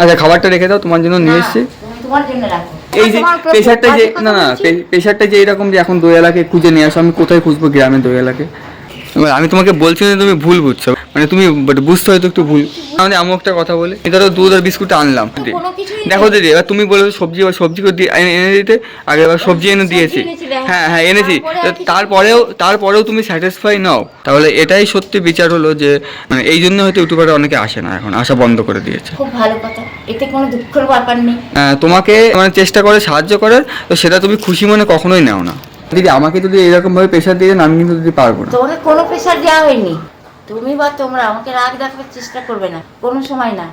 আচ্ছা খাবারটা রেখে দাও তোমার জন্য নিয়ে না, এসেছি। তুমি তোমার জন্য রাখো। এই যে প্রেশারটা যে না না? প্রেশারটা যে এরকম যে এখন দইয়ালাকে খুঁজে নিয়ে আসো আমি কোথায় খুঁজবো গ্রামের দইয়ালাকে এবার আমি তোমাকে বলছি না তুমি ভুল বুঝছ। মানে তুমি but বুঝতে হয়তো একটু ভুল। আমাদের আমি একটা কথা বলি। ধরো দুধ আর বিস্কুট আনলাম। দেখো দিদি এবার তুমি বলে সবজি এবার সবজি এনে দিতে। আগে এবার সবজি এনে দিয়েছি। হ্যাঁ হ্যাঁ এনেছি। তারপরেও তারপরেও তুমি স্যাটিসফাই নাও। তাহলে এটাই সত্যি বিচার হলো যে মানে এই জন্য হয়তো ইউটিউবারে অনেকে আসে না এখন। আসা বন্ধ করে দিয়েছে। খুব ভালো কথা। এতে কোনো দুঃখের ব্যাপার নেই। আহ, তোমাকে মানে চেষ্টা করে সাহায্য করার তো সেটা তুমি খুশি মনে কখনোই নাও না। দিদি আমাকে যদি এরকম ভাবে প্রেশার দিয়ে আমি কিন্তু দিদি পারব না। তোমাকে কোনো প্রেশার দেওয়া হয়নি। তুমি বা তোমরা আমাকে রাগ দেখাবার চেষ্টা করবে না কোনো সময় না।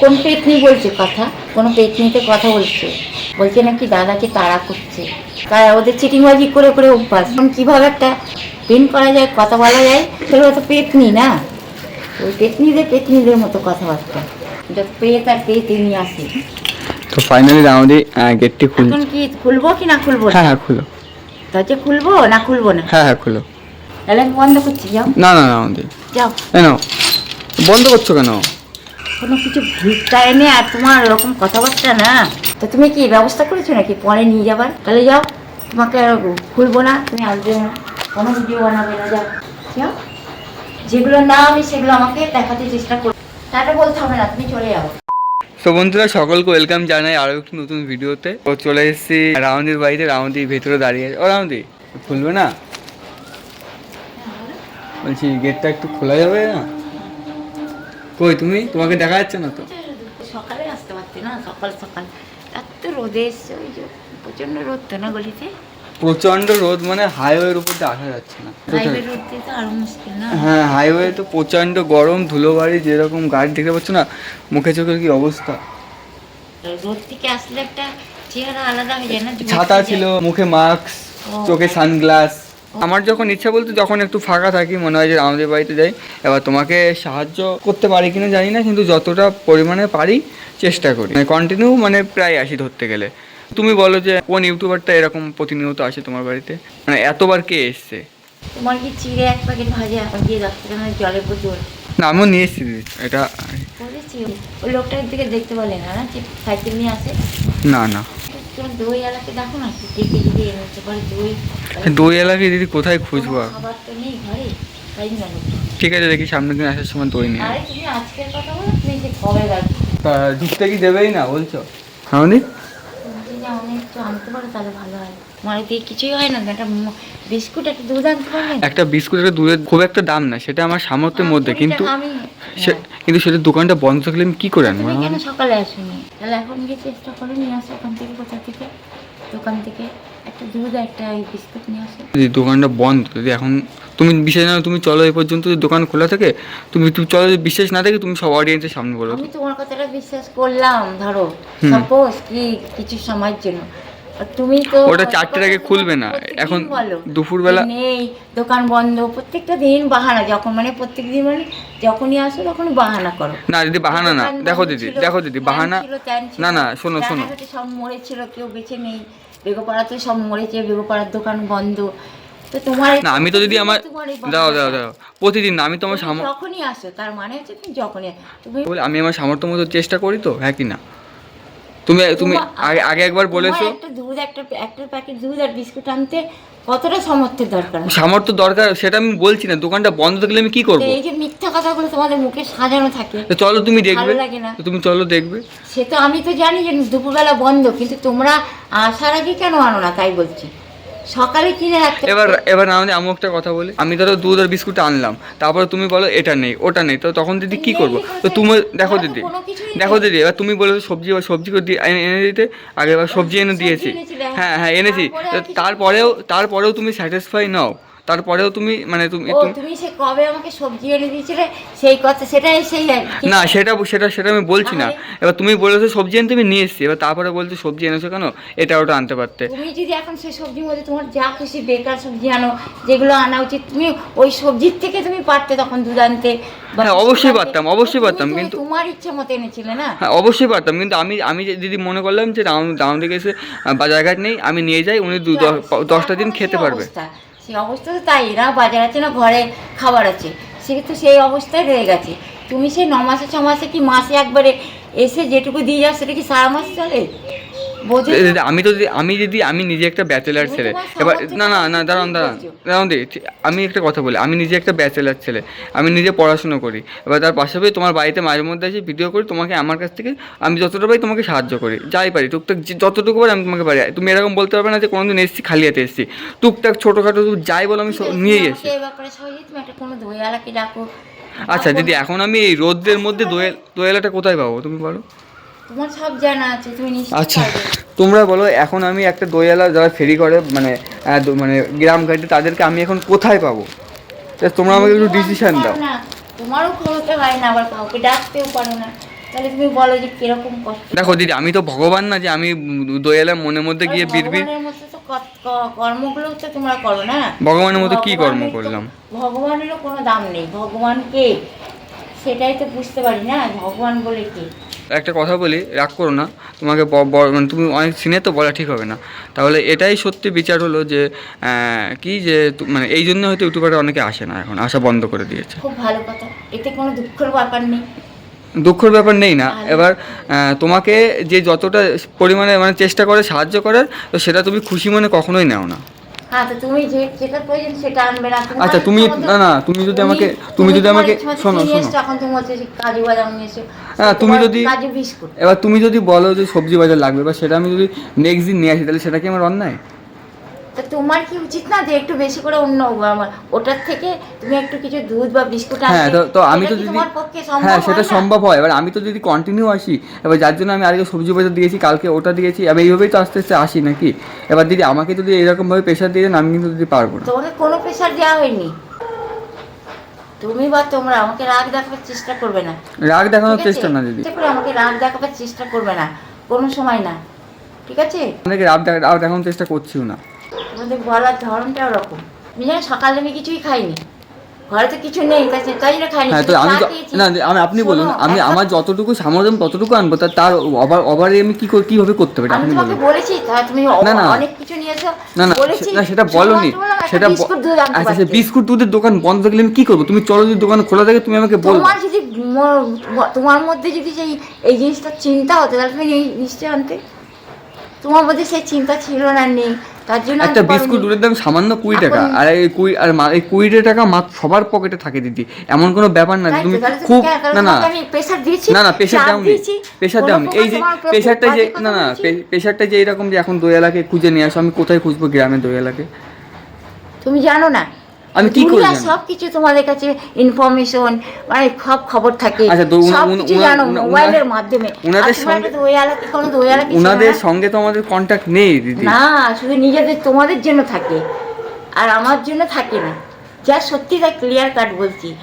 কোন পেতনি বলছে কথা? কোনো পেতনিতে কথা বলছে? বলছে নাকি দাদাকে তাড়া করছে। তারা ওদের চিটিংবাজি করে করে অভ্যাস। এখন কীভাবে একটা পিন করা যায় কথা বলা যায় সেগুলো তো পেতনি না। ওই পেতনিদের পেতনিদের মতো কথাবার্তা। পেত আর পেতনি আসে। তো ফাইনালি আমাদের গেটটি খুল এখন কি খুলবো কি না খুলবো? হ্যাঁ হ্যাঁ খুলো। দরজা খুলবো না খুলবো না? হ্যাঁ হ্যাঁ খুলো। তাহলে বন্ধ করছি যাও। না না না আমাদের যাও। কেন বন্ধ করছ কেন? কোনো কিছু ভিড়টা এনে আর তোমার ওরকম কথাবার্তা না। তো তুমি কি ব্যবস্থা করেছ নাকি? পরে নিয়ে যাবার। তাহলে যাও তোমাকে আর খুলবো না তুমি আসবে না। কোনো ভিডিও বানাবে না যাও। যাও। যেগুলো না আমি সেগুলো আমাকে দেখাতে চেষ্টা করো। তাটা বলতে হবে না তুমি চলে যাও। তো বন্ধুরা সকলকে ওয়েলকাম জানাই আরও একটি নতুন ভিডিওতে। ও চলে এসেছি রাউন্দির বাড়িতে রাউন্দির ভেতরে দাঁড়িয়ে। আছে ও রাউন্দি খুলবে না? বলছি গেটটা একটু খোলা যাবে না? কই তুমি? তোমাকে দেখা যাচ্ছে না তো? সকালে আসতে পারতে না সকাল সকাল। এত রোদে এসছে ওই যে প্রচণ্ড রোদ তো না গলিতে? প্রচণ্ড রোদ মানে হাইওয়ের উপর দিয়ে আসা যাচ্ছে না। হ্যাঁ হাইওয়ে তো প্রচণ্ড গরম ধুলোবাড়ি যেরকম গাড়ি দেখতে পাচ্ছ না মুখে চোখের কি অবস্থা? রোদ থেকে আসলে একটা চেহারা আলাদা হয়ে যায় না? ছাতা ছিল মুখে মাস্ক চোখে সানগ্লাস আমার যখন ইচ্ছা বলতে যখন একটু ফাঁকা থাকি মনে হয় যে আমাদের বাড়িতে যাই এবার তোমাকে সাহায্য করতে পারি কিনা জানি না কিন্তু যতটা পরিমাণে পারি চেষ্টা করি। মানে কন্টিনিউ মানে প্রায় আসি ধরতে গেলে। তুমি বলো যে কোন ইউটিউবারটা এরকম প্রতিনিয়ত আসে তোমার বাড়িতে? মানে এতবার কে এসছে? তোমার কি চিড়ে এক প্যাকেট ভাজা দিয়ে যাচ্ছে কেন? জলে না আমিও নিয়ে এসেছি এটা ওই লোকটার দিকে দেখতে পেলে না না সাইকেল নিয়ে আসে? না না। দই এলাকে দেখো না কি কেজি যদি এনেছে পারে দই দই এলাকে দিদি কোথায় খুঁজবো? খাবার তো নেই ঘরে তাই না? ঠিক আছে দেখি সামনের দিন আসার সময় দই নিয়ে আরে তুমি আজকের কথা বলো তুমি যে কবে রাখবে তা ঢুকতে কি দেবেই না বলছো? হ্যাঁ অনেক আনতে পারো তাহলে ভালো হয়। দিয়ে কিছুই হয় না। একটা বিস্কুট একটা দুধ আনতে পারবেন একটা বিস্কুটের দুধের খুব একটা দাম না সেটা আমার সামর্থ্যের মধ্যে। কিন্তু কিন্তু সেটা দোকানটা বন্ধ থাকলে আমি কি করে আনব? কেন সকালে আসুনি? তাহলে এখন গিয়ে চেষ্টা করে নিয়ে আসো ওখান থেকে কোথা থেকে? দোকান থেকে একটা দুধ একটা বিস্কুট নিয়ে আসো। যদি দোকানটা বন্ধ যদি এখন তুমি বিশ্বাস না তুমি চলো এই পর্যন্ত যদি দোকান খোলা থাকে তুমি তুমি চলো যদি বিশ্বাস না থাকে তুমি সব অডিয়েন্সের সামনে বলো। আমি তোমার কথাটা বিশ্বাস করলাম ধরো। সাপোজ কি কিছু সময়ের জন্য। তুমি তো ওটা চারটের আগে খুলবে না। এখন দুপুরবেলা- নেই দোকান বন্ধ প্রত্যেকটা দিন বাহানা যখন মানে প্রত্যেক দিন মানে যখনই আসো বাহানা করো। না দিদি বাহানা না। দেখো দিদি দেখো দিদি বাহানা। না না শোনো শোনো। সব মরেছিল কেউ বেঁচে নেই। বেগোপাড়াতে সব মরেছে বেগোপাড়ার দোকান বন্ধ। তো তোমার না আমি তো যদি আমার তোমার দাও দাও দাও প্রতিদিন না আমি তো আমার সামর্থ্য যখনই আসো তার মানে হচ্ছে তুমি যখনই তুমি আমি আমার সামর্থ্য মতো চেষ্টা করি তো হ্যাঁ কি না? তুমি তুমি আগে একবার বলেছ। একটা দুধ একটা একটা প্যাকেট দুধ আর বিস্কুট আনতে কতটা সামর্থ্যের দরকার? সামর্থ্য দরকার সেটা আমি বলছি না। দোকানটা বন্ধ থাকলে আমি কি করব? এই যে মিথ্যা কথাগুলো তোমাদের মুখে সাজানো থাকে তো চলো তুমি দেখবে। তুমি চলো দেখবে। সে তো আমি তো জানি যে দুপুরবেলা বন্ধ কিন্তু তোমরা আসার আগে কেন আনো না তাই বলছি। সকালে কিনে রাখতে এবার এবার আমাদের আমি একটা কথা বলি। আমি ধরো দুধ আর বিস্কুট আনলাম। তারপরে তুমি বলো এটা নেই ওটা নেই। তো তখন দিদি কি করব? তো তুমি দেখো দিদি। দেখো দিদি এবার তুমি বলে সবজি বা সবজি দিয়ে এনে দিতে। আগে এবার সবজি এনে দিয়েছি। হ্যাঁ হ্যাঁ এনেছি। তারপরেও তারপরেও তুমি স্যাটিসফাই নাও। তারপরেও তুমি মানে তুমি তুমি তুমি সে কবে আমাকে সবজি এনে দিয়েছিলে? সেই কথা সেটাই সেই না সেটা সেটা সেটা আমি বলছি না। এবার তুমি বলেছ সবজি আনতে আমি নিয়ে এসেছি। এবার তারপরে বলছো সবজি এনেছো কেন? এটা ওটা আনতে পারতে। তুমি যদি এখন সেই সবজির মধ্যে তোমার যা খুশি বেকার সবজি আনো যেগুলো আনা উচিত তুমি ওই সবজির থেকে তুমি পারতে তখন দুধ আনতে হ্যাঁ, অবশ্যই পারতাম, অবশ্যই পারতাম, কিন্তু- তোমার ইচ্ছে মতো এনেছিলে না? হ্যাঁ অবশ্যই পারতাম কিন্তু আমি আমি দিদি মনে করলাম যে রাউন্ড রাউন্ড থেকে এসে বাজারঘাট নেই আমি নিয়ে যাই উনি দশটা দিন খেতে পারবে। সেই অবস্থা তো তাই না বাজার আছে না, ঘরে খাবার আছে। সে তো সেই অবস্থায় রয়ে গেছে। তুমি সেই ন মাসে, ছ মাসে কি মাসে একবারে এসে যেটুকু দিয়ে যাও সেটা কি সারা মাস চলে? আমি তো। আমি যদি আমি নিজে একটা ব্যাচেলার ছেলে। এবার না না না দাঁড়ান দাঁড়ান দাঁড়ান ঠিক- আমি একটা কথা বলি আমি নিজে একটা ব্যাচেলার ছেলে আমি নিজে পড়াশুনো করি। এবার তার পাশাপাশি তোমার বাড়িতে মাঝে মধ্যে এসে ভিডিও করি তোমাকে আমার কাছ থেকে আমি যতটা পারি তোমাকে সাহায্য করি। যাই পারি টুকটাক যতটুকু পারি আমি তোমাকে পারি। তুমি এরকম বলতে পারবে না যে কোনোদিন এসেছি খালি হাতে এসেছি। টুকটাক ছোটোখাটো যাই বলো আমি সব নিয়েই আচ্ছা দিদি এখন আমি এই রোদ্রের মধ্যে দোয়েল দোয়েলাটা কোথায় পাবো তুমি বলো? তোমার সব জানা আছে তুমি নিশ্চয়ই আচ্ছা তোমরা বলো এখন আমি একটা দইয়ালা যারা ফেরি করে মানে মানে গ্রাম ঘাটে তাদেরকে আমি এখন কোথায় পাবো? তা তোমরা আমাকে একটু ডিসিশন দাও। তোমারও ক্ষমতা হয় না আবার কাউকে ডাকতেও পারো না। তাহলে তুমি বলো যে কীরকম কষ্ট দেখো দিদি আমি তো ভগবান না যে আমি উম, দইয়ালা মনের মধ্যে গিয়ে বিড়বিড় ভগবানের মতো তো কর্মগুলো তো তোমরা করো না? ভগবানের মতো কি কর্ম করলাম? ভগবানেরও কোনো দাম নেই। ভগবান কে? সেটাই তো বুঝতে পারি না ভগবান বলে কে? একটা কথা বলি রাগ করো না। তোমাকে মানে তুমি অনেক সিনে তো বলা ঠিক হবে না। তাহলে এটাই সত্যি বিচার হলো যে কি যে মানে এই জন্য হয়তো ইউটিউবারে অনেকে আসে না এখন আসা বন্ধ করে দিয়েছে। খুব ভালো কথা। এতে কোনো দুঃখের ব্যাপার নেই। দুঃখের ব্যাপার নেই না। এবার তোমাকে যে যতটা পরিমাণে মানে চেষ্টা করে সাহায্য করার তো সেটা তুমি খুশি মনে কখনোই নেও না। তো তুমি আচ্ছা, তুমি- না, না, তুমি যদি আমাকে- তুমি যদি আমাকে- শোনো, শোনো। তুমি হ্যাঁ, তুমি যদি- এবার তুমি যদি বলো যে সবজি বাজার লাগবে বা সেটা আমি যদি নেক্সট দিন নিয়ে আসি তাহলে সেটা কি আমার অন্যায়? তো তোমার কি উচিত না যে একটু বেশি করে অন্য আমার ওটার থেকে তুমি একটু কিছু দুধ বা বিস্কুট হ্যাঁ তো আমি তো যদি হ্যাঁ সেটা সম্ভব হয়। এবার আমি তো যদি কন্টিনিউ আসি এবার যার জন্য আমি আজকে সবজি বাজার দিয়েছি কালকে ওটা দিয়েছি এবার এইভাবেই তো আস্তে আস্তে আসি নাকি? এবার দিদি আমাকে যদি এরকমভাবে প্রেশার দিয়ে দেন আমি কিন্তু দিদি পারব না। তোমাকে কোনো প্রেশার দেওয়া হয়নি। তুমি বা তোমরা আমাকে রাগ দেখাবার চেষ্টা করবে না। রাগ দেখানোর চেষ্টা না দিদি। আমাকে রাগ দেখাবার চেষ্টা করবে না। কোনো সময় না। ঠিক আছে? আপনাকে রাগ দেখানোর চেষ্টা করছিও না। তোমাদের বলার ধরনটা ওরকম। সকালে আমি কিছুই খাইনি। ঘরে তো কিছু নেই তাই জন্য খাইনি। হ্যাঁ তো আমি। না আমি আপনি বলুন আমি আমার যতটুকু সামর্থ্য ততটুকু আনব তার ওভার ওভারে আমি কি করে- কীভাবে করতে পারি আপনি বলুন। বলেছি তুমি। অনেক কিছু নিয়েছো না না না সেটা বলনি। সেটা আচ্ছা বিস্কুট দুধের দোকান বন্ধ থাকলে আমি কি করব? তুমি চলো যদি দোকান খোলা থাকে তুমি আমাকে বলবে। তোমার যদি তোমার মধ্যে যদি সেই এই জিনিসটা চিন্তা হতো তাহলে তুমি এই নিশ্চয় আনতে তোমার মধ্যে সেই চিন্তা ছিল না নেই। তার জন্য একটা বিস্কুট দুধের দাম সামান্য কুড়ি টাকা। আর এই কুড়ি আর এই কুড়ি টাকা মা সবার পকেটে থাকে দিদি। এমন কোনো ব্যাপার না তুমি খুব না না। না না প্রেশার দাওনি। প্রেশার দাওনি। এই যে প্রেশারটা যে না না প্রেশারটা যে এরকম যে এখন দইয়ালাকে খুঁজে নিয়ে আসো আমি কোথায় খুঁজবো গ্রামে দইয়ালাকে তুমি জানো না আমি কি করি সব কিছু তোমাদের কাছে ইনফরমেশন মানে সব খবর থাকে। আচ্ছা, তো সব কিছু জানো মোবাইলের মাধ্যমে। ওনাদের সঙ্গে- ওনাদের সঙ্গে তো আমাদের কন্ট্যাক্ট নেই দিদি। না শুধু নিজেদের তোমাদের জন্য থাকে। আর আমার জন্য থাকে না। যা সত্যি তাই ক্লিয়ার কাট বলছি।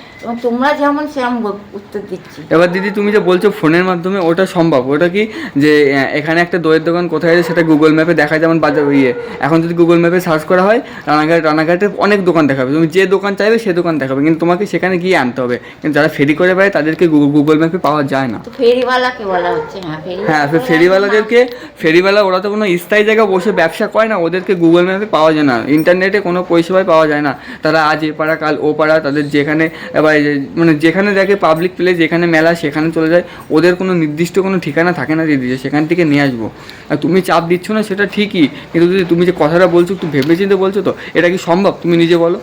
তোমরা যেমন সেরকম উত্তর দিচ্ছি। এবার দিদি তুমি যে বলছো ফোনের মাধ্যমে ওটা সম্ভব। ওটা কি যে এখানে একটা দইয়ের দোকান কোথায় আছে সেটা গুগল ম্যাপে দেখা যেমন বাজার ইয়ে। এখন যদি গুগল ম্যাপে সার্চ করা হয় রানাঘাট রানাঘাটে অনেক দোকান দেখাবে। তুমি যে দোকান চাইবে সে দোকান দেখাবে। কিন্তু তোমাকে সেখানে গিয়ে আনতে হবে। কিন্তু যারা ফেরি করে বেড়ায় তাদেরকে গুগল ম্যাপে পাওয়া যায় না। ফেরিওয়ালাকে বলা হচ্ছে? হ্যাঁ হ্যাঁ ফেরিওয়ালা ফেরিওয়ালাদেরকে ফেরিওয়ালা ওরা তো কোনো স্থায়ী জায়গায় বসে ব্যবসা করে না ওদেরকে গুগল ম্যাপে পাওয়া যায় না। ইন্টারনেটে কোনো পরিষেবায় পাওয়া যায় না। তারা আজ এ পাড়া কাল ও পাড়া তাদের যেখানে এবার মানে যেখানে দেখে পাবলিক প্লেস যেখানে মেলা, সেখানে চলে যায়। ওদের কোনো নির্দিষ্ট কোনো ঠিকানা থাকে না দিদি, যে সেখান থেকে নিয়ে আসব। আর তুমি চাপ দিচ্ছ না, সেটা ঠিকই। কিন্তু দিদি, তুমি যে কথাটা বলছো, একটু ভেবে চিন্তে বলছো তো, এটা কি সম্ভব? তুমি নিজে বলো।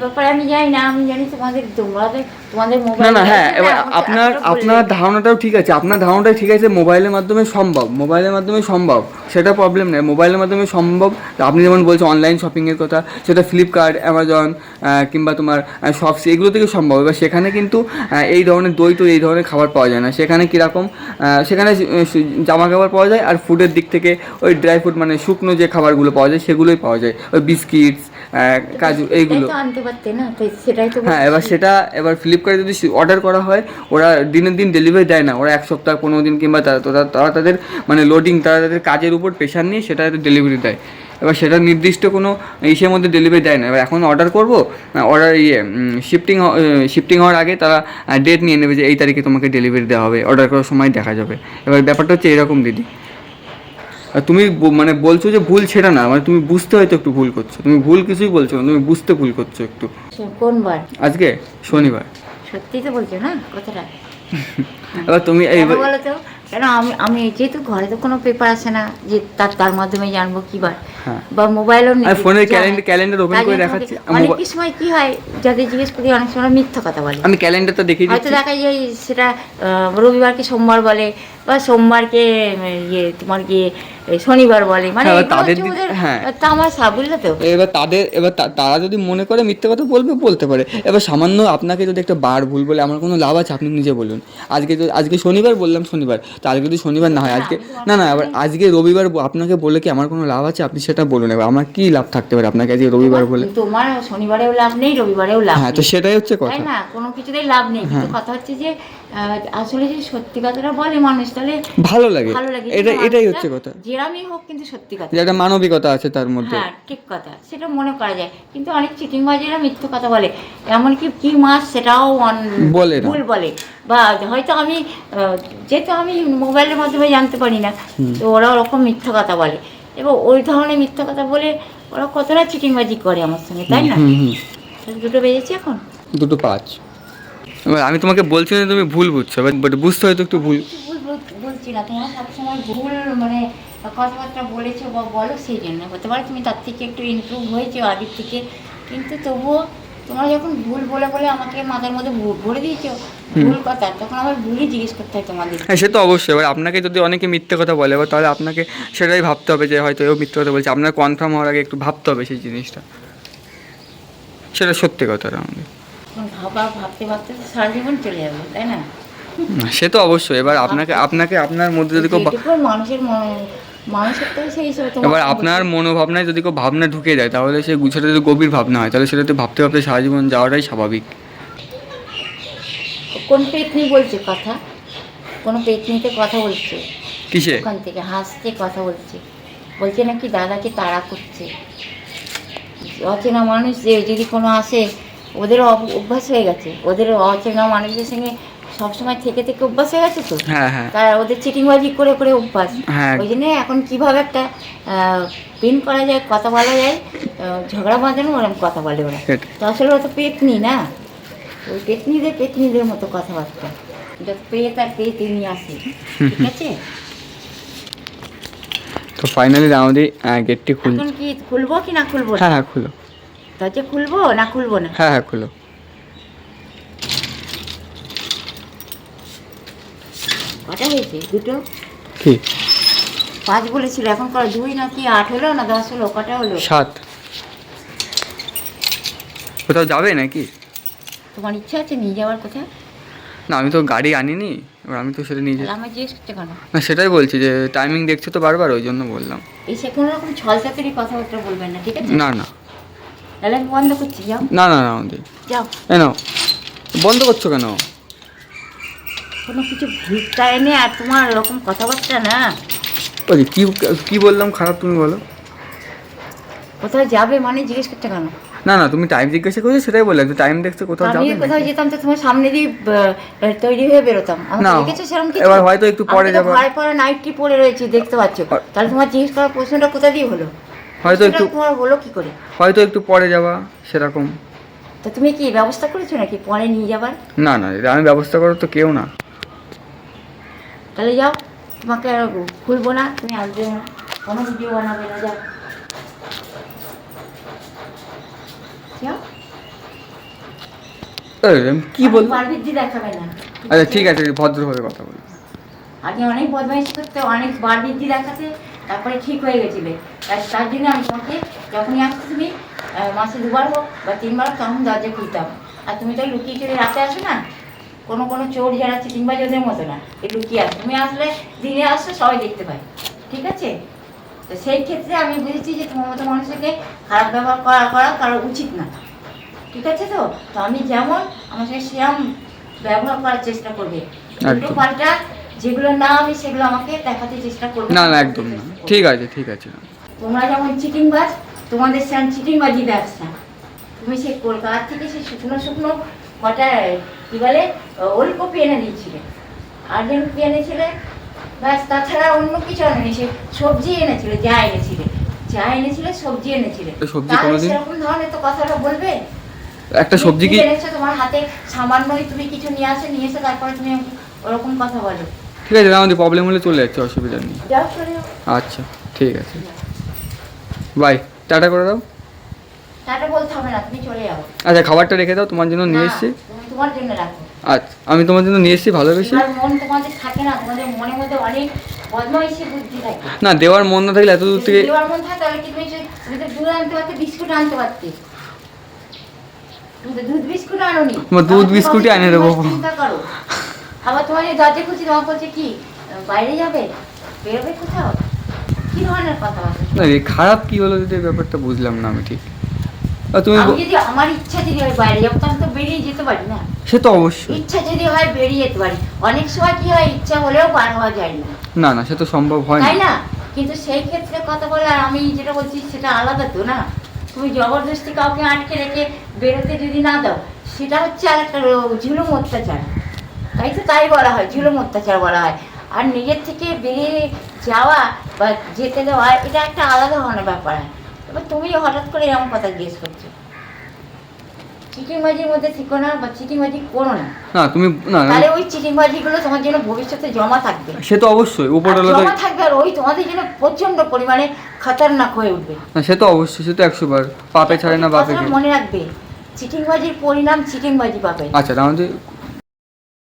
ব্যাপারে আমি জানি না, আমি জানি তোমাদের তোমাদের না মোবাইল না হ্যাঁ এবার আপনার আপনার ধারণাটাও ঠিক আছে। আপনার ধারণাটাই ঠিক আছে মোবাইলের মাধ্যমে সম্ভব। মোবাইলের মাধ্যমে সম্ভব। সেটা প্রবলেম নেই। মোবাইলের মাধ্যমে সম্ভব আপনি যেমন বলছেন অনলাইন শপিংয়ের কথা সেটা ফ্লিপকার্ট অ্যামাজন কিংবা তোমার শপস এগুলো থেকে সম্ভব। এবার সেখানে কিন্তু এই ধরনের দই তো এই ধরনের খাবার পাওয়া যায় না। সেখানে কীরকম সেখানে জামা কাপড় পাওয়া যায় আর ফুডের দিক থেকে ওই ড্রাই ফ্রুট মানে শুকনো যে খাবারগুলো পাওয়া যায় সেগুলোই পাওয়া যায়। ওই বিস্কিটস কাজু এইগুলো আনতে পারতে না সেটাই তো হ্যাঁ এবার সেটা এবার ফ্লিপকার্টে যদি অর্ডার করা হয় ওরা দিনের দিন ডেলিভারি দেয় না। ওরা এক সপ্তাহ পনেরো দিন কিংবা তারা তারা তাদের মানে লোডিং তারা তাদের কাজের উপর প্রেশার নিয়ে সেটা ডেলিভারি দেয়। এবার সেটা নির্দিষ্ট কোনো ইসের মধ্যে ডেলিভারি দেয় না। এবার এখন অর্ডার করব অর্ডার ইয়ে শিফটিং শিফটিং হওয়ার আগে তারা ডেট নিয়ে নেবে যে এই তারিখে তোমাকে ডেলিভারি দেওয়া হবে। অর্ডার করার সময় দেখা যাবে। এবার ব্যাপারটা হচ্ছে এরকম দিদি। আর তুমি মানে বলছো যে ভুল সেটা না মানে তুমি বুঝতে হয়তো একটু ভুল করছ। তুমি ভুল কিছুই বলছো না তুমি বুঝতে ভুল করছ একটু। সে কোন বার আজকে শনিবার। সত্যি তো বলছো না কথাটা। এবার তুমি এই কেন বলো তো? কেন আমি আমি যেহেতু ঘরে তো কোনো পেপার আসে না যে তার তার মাধ্যমে জানব কি বার হ্যাঁ। বা মোবাইলও নেই। ফোনের ক্যালেন্ডার ক্যালেন্ডার ওপেন করে দেখাচ্ছি। অনেক সময় কি হয় যাদের জিজ্ঞেস করি অনেক সময় মিথ্যা কথা বলে। আমি ক্যালেন্ডারটা দেখিয়ে হয়তো দেখা যায় সেটা রবিবারকে সোমবার বলে বা সোমবারকে ইয়ে তোমার এই শনিবার বলে। মানে হ্যাঁ, তাদের হ্যাঁ। তামাশা বুঝলে তো। এবার তাদের এবার তারা যদি মনে করে মিথ্যে কথা বলবে বলতে পারে। এবার সামান্য আপনাকে যদি একটা বার ভুল বলে আমার কোনো লাভ আছে আপনি নিজে বলুন। আজকে তো আজকে শনিবার বললাম শনিবার তো আজকে যদি শনিবার না হয় আজকে না না এবার আজকে রবিবার আপনাকে বলে কি আমার কোনো লাভ আছে? আপনি সেটা বলুন এবার। আমার কি লাভ থাকতে পারে আপনাকে আজকে রবিবার বলে? তোমার শনিবারেও লাভ নেই রবিবারেও লাভ হ্যাঁ তো সেটাই হচ্ছে কথা। না? কোনো কিছুতেই লাভ নেই। কিন্তু হ্যাঁ। কথা হচ্ছে যে আসলে যে সত্যি কথাটা বলে মানুষ তাহলে ভালো লাগে। ভালো লাগে এটা এটাই হচ্ছে কথা। যেরামই হোক কিন্তু সত্যি কথা। একটা মানবিকতা আছে তার মধ্যে। হ্যাঁ ঠিক কথা। সেটা মনে করা যায়। কিন্তু অনেক চিটিংবাজেরা মিথ্যে কথা বলে। এমনকি কি মাছ সেটাও বলে ভুল বলে। বা হয়তো আমি যেহেতু আমি মোবাইলের মাধ্যমে জানতে পারি না তো ওরা ওরকম মিথ্যে কথা বলে। এবং ওই ধরনের মিথ্যে কথা বলে ওরা কতটা চিটিংবাজি করে আমার সঙ্গে তাই না? দুটো বেজেছে এখন। দুটো পাঁচ। এবার আমি তোমাকে বলছি না তুমি ভুল বুঝছ বাট বুঝতে হয়তো একটু ভুল বলছি না তোমরা সবসময় ভুল মানে কথাবার্তা বলেছ বা বলো সেই জন্য। হতে পারে তুমি তার থেকে একটু ইমপ্রুভ হয়েছো আগের থেকে কিন্তু তবুও তোমরা যখন ভুল বলে বলে আমাকে মাথার মধ্যে ভরে দিয়েছ ভুল কথা তখন আমার ভুলই জিজ্ঞেস করতে হয় তোমাদের। হ্যাঁ সে তো অবশ্যই। এবার আপনাকে যদি অনেকে মিথ্যে কথা বলে এবার তাহলে আপনাকে সেটাই ভাবতে হবে যে হয়তো এও মিথ্যে কথা বলছে। আপনার কনফার্ম হওয়ার আগে একটু ভাবতে হবে সেই জিনিসটা। সেটা সত্যি কথা আমাদের তখন ভাবা ভাবতে ভাবতে তো সারা জীবন চলে যাবে তাই না? সে তো অবশ্যই। এবার আপনাকে আপনাকে আপনার মধ্যে যদি কেউ মানুষের মানুষের তো সেই এবার আপনার মনোভাবনায় যদি কেউ ভাবনা ঢুকে যায় তাহলে সেই গুছাটা যদি গভীর ভাবনা হয় তাহলে সেটাতে ভাবতে ভাবতে সারা জীবন যাওয়াটাই স্বাভাবিক। কোন পেতনি বলছে কথা? কোন পেতনিতে কথা বলছে? কিসে? ওখান থেকে হাসতে কথা বলছে। বলছে নাকি দাদাকে তাড়া করছে। অচেনা মানুষ যে যদি কোনো আসে ওদেরও অভ- অভ্যাস হয়ে গেছে। ওদের অচেনা মানুষদের সঙ্গে সবসময় থেকে থেকে অভ্যাস হয়ে গেছে তো? হ্যাঁ হ্যাঁ। তারা ওদের চিটিংবাজি করে করে অভ্যাস। হ্যাঁ। ওই জন্য এখন কীভাবে একটা পিন করা যায় কথা বলা যায় ঝগড়া বাঁধানো ওরকম কথা বলে ওরা। তো আসলে ওরা তো পেতনি না? ওই পেতনিদের পেতনিদের মতো কথাবার্তা। যত পেত আর পেতনি আসে। ঠিক আছে? তো ফাইনালি আমাদের গেটটি খুল এখন কি খুলবো কি না খুলবো? হ্যাঁ হ্যাঁ খুলো। দরজা খুলবো না খুলবো না? হ্যাঁ হ্যাঁ খুলো। কটা হয়েছে? দুটো? কি? পাঁচ বলেছিল এখন কটা? দুই না কি আট হলো না দশ হলো? কটা হলো? সাত। কোথাও যাবে নাকি? তোমার ইচ্ছা আছে নিয়ে যাওয়ার কথা না আমি তো গাড়ি আনিনি এবার আমি তো সেটা নিয়ে যাই আমার জিজ্ঞেস করতে কেন না সেটাই বলছি যে টাইমিং দেখছ তো বারবার ওই জন্য বললাম। এসে কোনো রকম ছল চাতুরি কথাবার্তা বলবেন না ঠিক আছে? না না। বন্ধ করছি যাও। না না না যাও। কেন বন্ধ করছ কেন? কোনো কিছু এনে আর তোমার এরকম কথাবার্তা না। ওই কি কি বললাম খারাপ তুমি বলো। কোথাও যাবে মানে জিজ্ঞেস করতে কেন? না না তুমি টাইম জিজ্ঞাসা করছ সেটাই বললাম। যে টাইম দেখছ কোথাও আমি যাবে কোথাও যেতাম তো তোমার সামনে দিয়ে তৈরি হয়ে বেরোতাম। না, দেখেছ সেরকম কিছু? এবার হয়তো একটু পরে তো যাব। পরে নাইটটি পরে রয়েছি দেখতে পাচ্ছ। তাহলে তোমার জিজ্ঞেস করার প্রশ্নটা কোথা দিয়ে হলো? হয়তো একটু তোমার হলো কি করে? হয়তো একটু পরে যাওয়া সেরকম। তো তুমি কি ব্যবস্থা করেছ নাকি পরে নিয়ে যাবার? না না আমি ব্যবস্থা করার তো কেউ না। তাহলে যাও তোমাকে আর খুলবো না তুমি আসবে না। কোনো ভিডিও বানাবে না যাও। কি দেখাবে না। আচ্ছা ঠিক আছে ভদ্রভাবে কথা বলি। আগে অনেক বদমাইশি করতে অনেক বারবিদ্যি দেখাতে। তারপরে ঠিক হয়ে গেছিলে। তাই তার জন্য আমি তোমাকে যখনই আসতে তুমি মাসে দুবার হোক বা তিনবার তখন দরজা খুলতাম আর তুমি তো লুকিয়ে চলে রাতে আসো না কোনো কোনো চোর যারা চিটিংবাজ ওদের মতো না এই লুকিয়ে আসো। তুমি আসলে দিনে আসো সবাই দেখতে পায় ঠিক আছে? তো সেই ক্ষেত্রে আমি বুঝেছি যে তোমার মতো মানুষকে খারাপ ব্যবহার করা করা কারও উচিত না ঠিক আছে তো? তো আমি যেমন আমার সঙ্গে সেরম ব্যবহার করার চেষ্টা করবে। উল্টো পাল্টা যেগুলো না আমি সেগুলো আমাকে দেখাতে চেষ্টা করবে। না না একদম না। ঠিক আছে ঠিক আছে। তোমরা যেমন চিটিং বাজ তোমাদের সেরকম চিটিং বাজি ব্যবসা তুমি সেই কলকাতা থেকে সেই শুকনো শুকনো কটা কি বলে ওলকপি এনে দিয়েছিলে। আর্জেন্ট কপি এনেছিলে। ব্যাস তাছাড়া অন্য কিছু আনেনি সে সবজি এনেছিলে যা এনেছিলে। যা এনেছিলে সবজি এনেছিলে। সবজি কোনোদিন- সেরকম ধরনের তো কথাটা বলবে? একটা সবজি কি এনেছো তোমার হাতে? সামান্যই তুমি কিছু নিয়ে আসো নিয়ে এসে তারপরে তুমি ওরকম কথা বলে। ঠিক আছে আমাদের প্রবলেম হলে চলে যাচ্ছে অসুবিধা নেই। আচ্ছা ঠিক আছে। বাই টাটা করে দাও। আচ্ছা খাবারটা রেখে দাও তোমার জন্য নিয়ে এসেছি। আচ্ছা আমি তোমার জন্য নিয়ে এসেছি ভালোবেসে। না দেওয়ার মন না থাকলে এত দূর থেকে দুধ বিস্কুট পারতে। দুধ বিস্কুটই এনে দেবো। আবার তোমার যে দরজা খুলছি তোমার বলছে কি? বাইরে যাবে? বেরোবে কোথাও? কি ধরনের কথা না এই খারাপ কি হলো যদি ব্যাপারটা বুঝলাম না আমি ঠিক। তুমি যদি আমার ইচ্ছা যদি হয় বাইরে যাব তো বেরিয়ে যেতে পারি না। সে তো অবশ্যই। ইচ্ছা যদি হয় বেরিয়ে যেতে পারি। অনেক সময় কি হয় ইচ্ছা হলেও বার হওয়া যায় না। না না সে তো সম্ভব হয় তাই না? না কিন্তু সেই ক্ষেত্রে কথা বলে আর আমি যেটা বলছি সেটা আলাদা তো না? তুমি জবরদস্তি কাউকে আটকে রেখে বেরোতে যদি না দাও সেটা হচ্ছে আর একটা ঝুলুম অত্যাচার। তাই তো তাই বলা হয় ঝুলুম অত্যাচার বলা হয়। আর নিজের থেকে বেরিয়ে যাওয়া বা যেতে দেওয়া এটা একটা আলাদা ধরনের ব্যাপার হয়। এবার তুমি হঠাৎ করে এরকম কথা জিজ্ঞেস করছ চিটিংবাজির মধ্যে থেকো না বা চিটিংবাজি করো না। না তুমি না তাহলে ওই চিটিংবাজিগুলো তোমার জন্য ভবিষ্যতে জমা থাকবে। সে তো অবশ্যই উপরওয়ালা জমা থাকবে আর ওই তোমাদের জন্য প্রচণ্ড পরিমাণে খতরনাক হয়ে উঠবে। না সে তো অবশ্যই সে তো একশো বার পাপে ছাড়ে না বাপে মনে রাখবে চিটিংবাজির পরিণাম চিটিংবাজি পাবে। আচ্ছা আমাদের